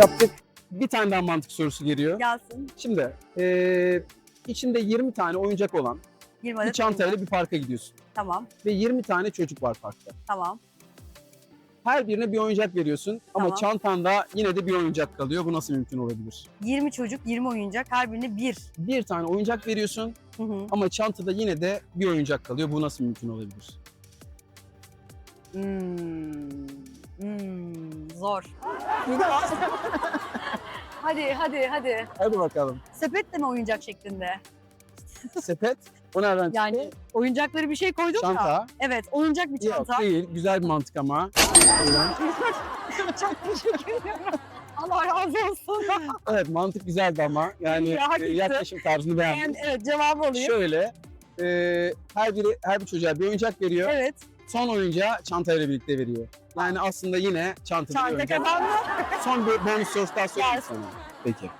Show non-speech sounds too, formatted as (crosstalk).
Yaptık. Bir tane daha mantık sorusu geliyor. Gelsin. Şimdi eee, içinde 20 tane oyuncak olan 20 bir adet çantayla bir parka gidiyorsun. Tamam. Ve 20 tane çocuk var parkta. Tamam. Her birine bir oyuncak veriyorsun ama Tamam. çantanda yine de bir oyuncak kalıyor. Bu nasıl mümkün olabilir? 20 çocuk, 20 oyuncak. Her birine bir. Bir tane oyuncak veriyorsun Hı hı. ama çantada yine de bir oyuncak kalıyor. Bu nasıl mümkün olabilir? Hmm. Zor. (laughs) hadi hadi hadi. Hadi bakalım. Sepet de mi oyuncak şeklinde? Sepet. O nereden çıktı? Yani oyuncakları bir şey koydum ya. Çanta. Evet, oyuncak bir Yok çanta. değil. Güzel bir mantık ama. (laughs) Çok teşekkür ederim. Allah razı olsun. Evet mantık güzeldi ama. Yani Ya, e, yaklaşım tarzını beğendim. Yani, evet, cevabı alayım. Şöyle. e, her biri her bir çocuğa bir oyuncak veriyor. Evet, Son oyuncuya çantayla birlikte veriyor. Yani aslında yine çantada Çanta oyuncak. kazandı. Son bir bonus sorusu daha sorayım sana. Peki.